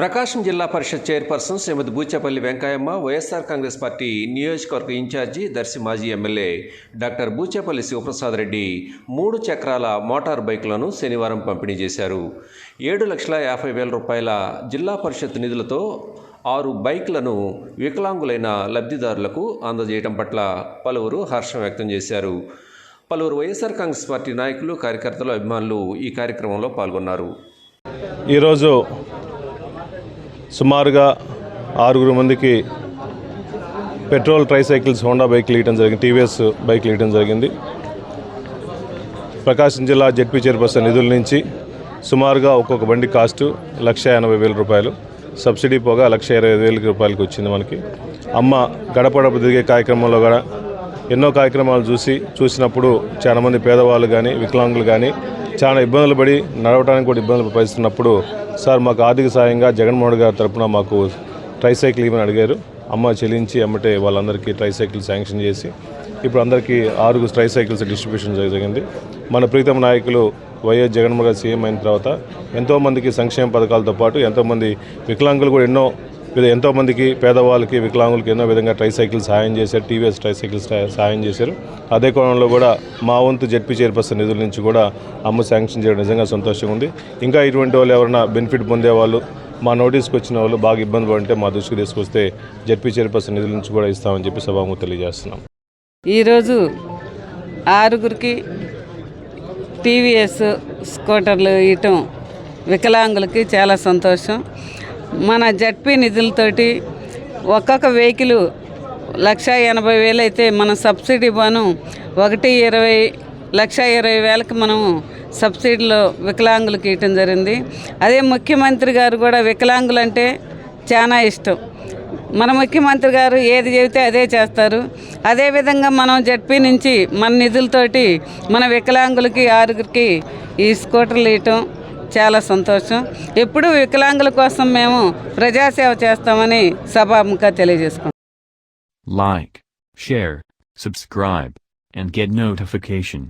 ప్రకాశం జిల్లా పరిషత్ చైర్పర్సన్ శ్రీమతి బూచేపల్లి వెంకయ్యమ్మ వైఎస్ఆర్ కాంగ్రెస్ పార్టీ నియోజకవర్గ ఇన్ఛార్జి దర్శి మాజీ ఎమ్మెల్యే డాక్టర్ బూచేపల్లి శివప్రసాద్ రెడ్డి మూడు చక్రాల మోటార్ బైక్లను శనివారం పంపిణీ చేశారు. ఏడు లక్షల యాభై వేల రూపాయల జిల్లా పరిషత్ నిధులతో ఆరు బైక్లను వికలాంగులైన లబ్ధిదారులకు అందజేయడం పట్ల పలువురు హర్షం వ్యక్తం చేశారు. పలువురు వైఎస్ఆర్ కాంగ్రెస్ పార్టీ నాయకులు కార్యకర్తలు అభిమానులు ఈ కార్యక్రమంలో పాల్గొన్నారు. ఈరోజు సుమారుగా ఆరుగురు మందికి పెట్రోల్ ట్రైసైకిల్స్ హోండా బైక్లు ఇవ్వడం జరిగింది టీవీఎస్ బైక్లు ఇవ్వడం జరిగింది. ప్రకాశం జిల్లా జెడ్పీ చైర్పర్సన్ నిధుల నుంచి సుమారుగా ఒక్కొక్క బండి కాస్టు లక్ష ఎనభై వేల రూపాయలు. సబ్సిడీ పోగా లక్ష ఇరవై ఐదు వేల రూపాయలకి వచ్చింది మనకి. అమ్మ గడపడపు తిరిగే కార్యక్రమంలో కూడా ఎన్నో కార్యక్రమాలు చూసి చూసినప్పుడు చాలామంది పేదవాళ్ళు కానీ వికలాంగులు కానీ చాలా ఇబ్బందులు పడి నడవడానికి కూడా ఇబ్బందులు పరిస్తున్నప్పుడు సార్ మాకు ఆర్థిక సాయంగా జగన్మోహన్ గారి తరపున మాకు ట్రైసైకిల్ ఇవ్వని అడిగారు. అమ్మ చెల్లించి అమ్మటే వాళ్ళందరికీ ట్రైసైకిల్ శాంక్షన్ చేసి ఇప్పుడు అందరికీ ఆరుగు ట్రైసైకిల్స్ డిస్ట్రిబ్యూషన్ జరిగింది. మన ప్రీతమ నాయకులు వైఎస్ జగన్మోహన్ గారు సీఎం అయిన తర్వాత ఎంతోమందికి సంక్షేమ పథకాలతో పాటు ఎంతోమంది వికలాంగులు కూడా ఎన్నో వీళ్ళు ఎంతోమందికి పేదవాళ్ళకి వికలాంగులకి ఎన్నో విధంగా ట్రైసైకిల్ సాయం చేశారు టీవీఎస్ ట్రైసైకిల్స్ సాయం చేశారు. అదే కోణంలో కూడా మా వంతు జడ్పీ చైర్పర్సన్ నిధుల నుంచి కూడా అమ్మ శాంక్షన్ చేయడం నిజంగా సంతోషంగా ఉంది. ఇంకా ఇటువంటి వాళ్ళు ఎవరైనా బెనిఫిట్ పొందేవాళ్ళు మా నోటీస్కి వచ్చిన వాళ్ళు బాగా ఇబ్బంది పడితే మా దృష్టికి తీసుకొస్తే జడ్పీ చైర్పర్సన్ నిధుల నుంచి కూడా ఇస్తామని చెప్పి సభాము తెలియజేస్తున్నాం. ఈరోజు ఆరుగురికి టీవీఎస్ స్కూటర్లు ఇవ్వటం వికలాంగులకి చాలా సంతోషం. మన జడ్పీ నిధులతోటి ఒక్కొక్క వెహికల్ లక్ష ఎనభై వేలు అయితే మన సబ్సిడీ బాను ఒకటి ఇరవై లక్ష ఇరవై వేలకు మనము సబ్సిడీలో వికలాంగులకు ఇవ్వటం జరిగింది. అదే ముఖ్యమంత్రి గారు కూడా వికలాంగులు అంటే చాలా ఇష్టం. మన ముఖ్యమంత్రి గారు ఏది చెబితే అదే చేస్తారు. అదేవిధంగా మనం జడ్పీ నుంచి మన నిధులతోటి మన వికలాంగులకి ఆరుగురికి ఈ స్కూటర్లు ఇవ్వటం చాలా సంతోషం. ఎప్పుడూ వికలాంగుల కోసం మేము ప్రజాసేవ చేస్తామని సభాముఖ తెలియజేసుకుంటాం like share subscribe and get notification